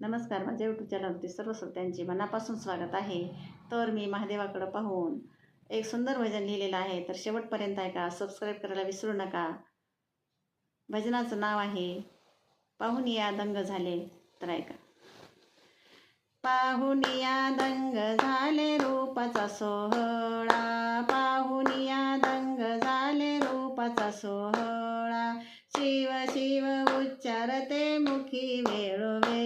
नमस्कार माझ्या यूट्यूब चॅनलवरती सर्व श्रोत्यांचे मनापासून स्वागत आहे. तर मी महादेवाकडं पाहून एक सुंदर भजन लिहिलेलं आहे. तर शेवटपर्यंत ऐका सबस्क्राईब करायला विसरू नका. भजनाचं नाव आहे पाहून या दंग झाले. तर ऐका पाहून या दंग झाले रूपाचा सोहळा. पाहून या दंग झाले रूपाचा सोहळा. शिव शिव उच्चारते मुखी वेळोवे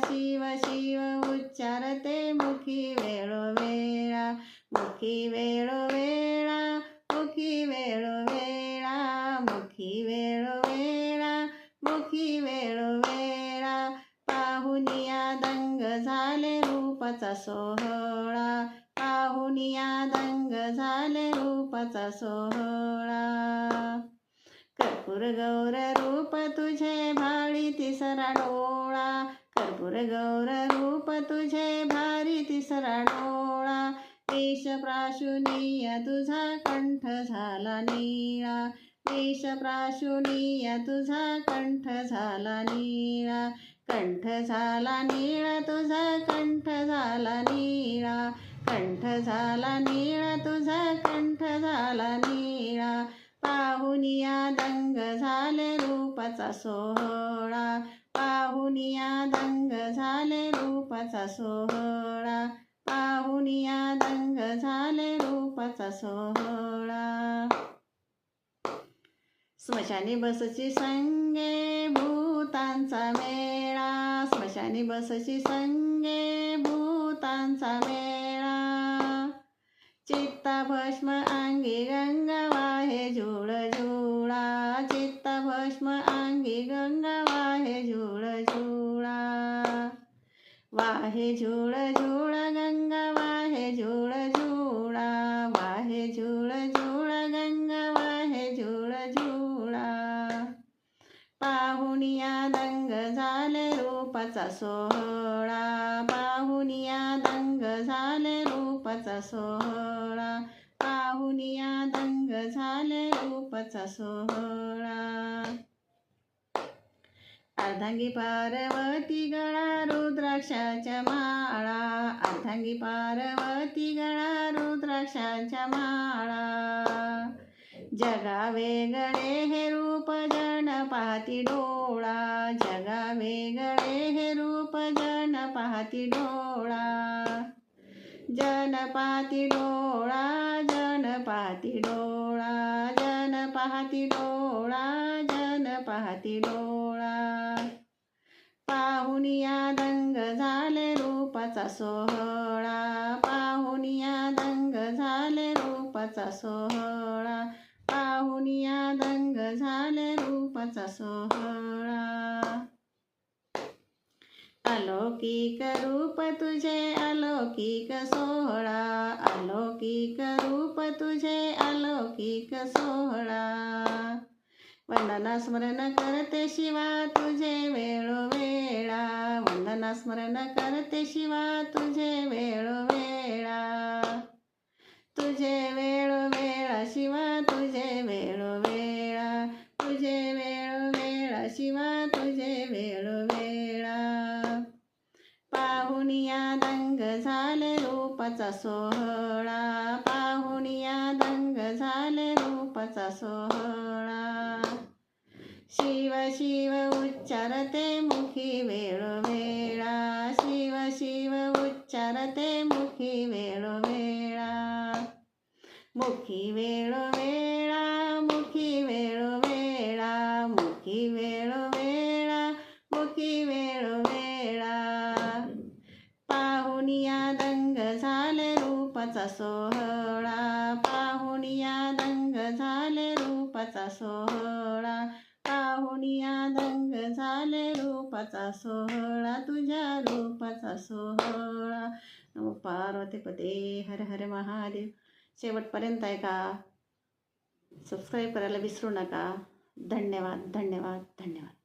शिव शिव उच्चारते मुखी वेळोवेळा मुखी वेळोवेळा मुखी वेळोवेळा मुखी वेळोवेळा मुखी वेळोवेळा पाहुनिया दंग झाले रूपाचा सोहळा. पाहुनिया दंग झाले रूपाचा सोहळा. कर्पूर गौर रूप तुझे भाळी तिसरा डोळा. कर्पूर गौर रूप तुझे भारी तिसरा डोळा. देश प्राशुनीय तुझा कंठ झाला निळा. देश प्राशुनीय तुझा कंठ झाला निळा. कंठ झाला निळा तुझा कंठ झाला निळा. कंठ झाला निळा तुझा कंठ झाला निळा. पाहुनिया दंग झाले रूपाचा सोहळा. पाहुनिया दंग झाले रूपाचा सोहळा. पाहुनिया दंग झाले रूपाचा सोहळा. स्मशानी बसची संगे भूतांचा मेळा. स्मशानी बसची संगे भूतांचा मेळा. चित्ता भस्म अंगी गंगा वाहे झुळ झुळा. चित्ता भस्म अंगी गंगा वाहे झुळ झुळा. वाहे झुळ झुळ गंगा वाहे झुळ झुळा वाहे झुळ झुळ गंगा वाहे झुळ झुळा पाहुनिया दंग झाले रूपाचा सोहळा पाहुनिया दंग झाले रूपाचा सोहळा. पाहुनिया दंग झाले रूपाचा सोहळा. अर्धांगी पार्वती गळा रुद्राक्षाच्या माळा. अर्धांगी पार्वती गळा रुद्राक्षाच्या माळा. जगा वेगळे हे पाहती डोळा. जगा वेगळे हे रूप जन पाहती डोळा. जन पाहती डोळा जन पाहती डोळा. जन पाहती डोळा जन पाहती डोळा. पाहुनिया दंग झाले रूपाचा सोहळा. पाहुनिया दंग झाले रूपाचा सोहळा. पाहुनिया दंग झाले रूपाचा सोहळा. अलौकिक रूप तुझे अलौकिक सोहळा. अलौकिक रूप तुझे अलौकिक सोहळा. वंदना स्मरण करते शिवा तुझे वेळोवेळा. वंदना स्मरण करते शिवा तुझे वेळोवेळा. तुझे वेळोवेळा शिवा तुझे वेळोवेळा तुझे वेळोवेळा शिवा तुझे वेळोवेळा पाहुनिया दंग झाले रूपाचा सोहळा. पाहुनिया दंग झाले रूपाचा सोहळा. शिव शिव उच्चारते मुखी वेळोवेळा. शिव शिव उच्चारते मुखी वेळोवेळा. मुखी वेळोवेळा मुखी वेळोवेळा मुखी वेळोवेळा मुखी वेळोवेळा या दंग झाले रूपाचा सोहळा. पाहुनिया दंग झाले रूपाचा सोहळा. पाहुनिया दंग झाले रूपाचा सोहळा. तुझ्या रूपाचा सोहळा. नमो पार्वतीपते. हर हर महादेव. शेवटपर्यंत आहे का? सबस्क्राईब करायला विसरू नका. धन्यवाद धन्यवाद धन्यवाद.